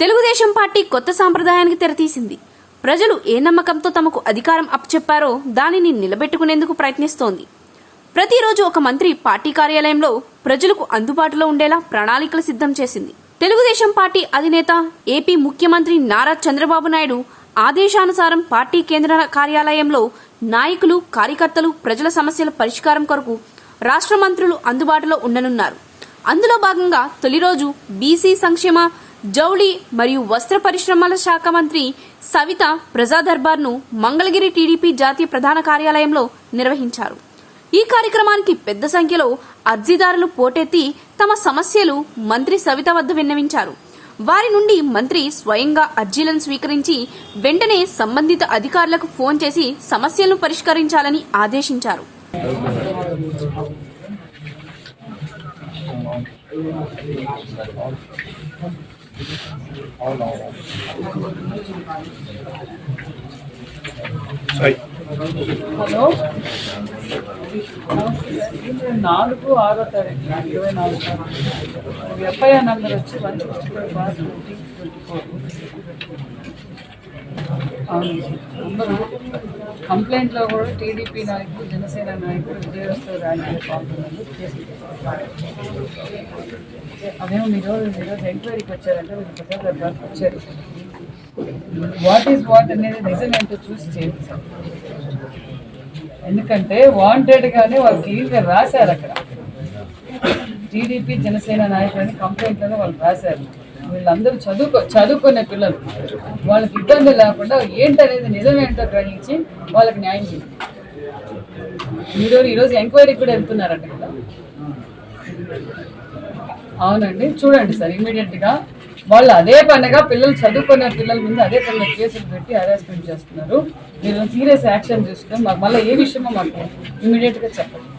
Telugu Desam party కొత్త సాంప్రదాయానికి తెరతీసింది ప్రజలు ఏ నమ్మకంతో తమకు అధికారం అప్పచెప్పారో దానిని నిలబెట్టుకునేందుకు ప్రయత్నిస్తోంది. ప్రతిరోజు ఒక మంత్రి పార్టీ కార్యాలయంలో ప్రజలకు అందుబాటులో ఉండేలా ప్రణాళికలు సిద్ధం చేసింది. తెలుగుదేశం పార్టీ అధినేత ఏపీ ముఖ్యమంత్రి నారా చంద్రబాబు నాయుడు ఆదేశానుసారం పార్టీ కేంద్ర కార్యాలయంలో నాయకులు కార్యకర్తలు ప్రజల సమస్యల పరిష్కారం కొరకు రాష్ట్ర మంత్రులు అందుబాటులో ఉండనున్నారు. అందులో భాగంగా తొలి రోజు బీసీ సంక్షేమ జౌళి మరియు వస్త్ర పరిశ్రమల శాఖ మంత్రి సవిత ప్రజా దర్బార్ను మంగళగిరి టీడీపీ జాతీయ ప్రధాన కార్యాలయంలో నిర్వహించారు. ఈ కార్యక్రమానికి పెద్ద సంఖ్యలో అర్జీదారులు పోటెత్తి తమ సమస్యలు మంత్రి సవిత వద్ద విన్నవించారు. వారి నుండి మంత్రి స్వయంగా అర్జీలను స్వీకరించి వెంటనే సంబంధిత అధికారులకు ఫోన్ చేసి సమస్యలను పరిష్కరించాలని ఆదేశించారు. హలో నాలుగు ఆరో తారీఖు ఇరవై నాలుగు తారీఖు ఎఫ్ఐఆర్ నెంబర్ వచ్చి one sixty five bar twenty twenty four అవును. కంప్లైంట్లో కూడా టీడీపీ నాయకులు జనసేన నాయకులు విజయోత్సవ ర్యాలీలో పాల్గొన్నారు అదేమో మీరు ఈరోజు ఎంక్వైరీకి వచ్చారంటే మీరు ప్రసాద్ గారికి వచ్చారు. వాట్ ఈస్ వాట్ అనేది నిజమేంటో చూసి చేయండి సార్. ఎందుకంటే వాంటెడ్ గానే వాళ్ళు క్లియర్గా రాశారు అక్కడ. టీడీపీ జనసేన నాయకులని కంప్లైంట్లోనే వాళ్ళు రాశారు. వీళ్ళందరూ చదువుకో చదువుకునే పిల్లలు. వాళ్ళకి ఇబ్బంది లేకుండా ఏంటనేది నిజమేంటో గ్రహించి వాళ్ళకి న్యాయం చేయాలి. మీరు ఈరోజు ఎంక్వైరీకి కూడా వెళ్తున్నారంట కదా? అవునండి. చూడండి సార్ ఇమీడియట్గా వాళ్ళు అదే పనిగా పిల్లలు చదువుకునే పిల్లల మీద అదే పనిగా కేసులు పెట్టి హరాస్మెంట్ చేస్తున్నారు. మీరు సీరియస్ యాక్షన్ తీసుకుని మాకు మళ్ళీ ఏ విషయమో మాకు ఇమీడియట్గా చెప్పండి.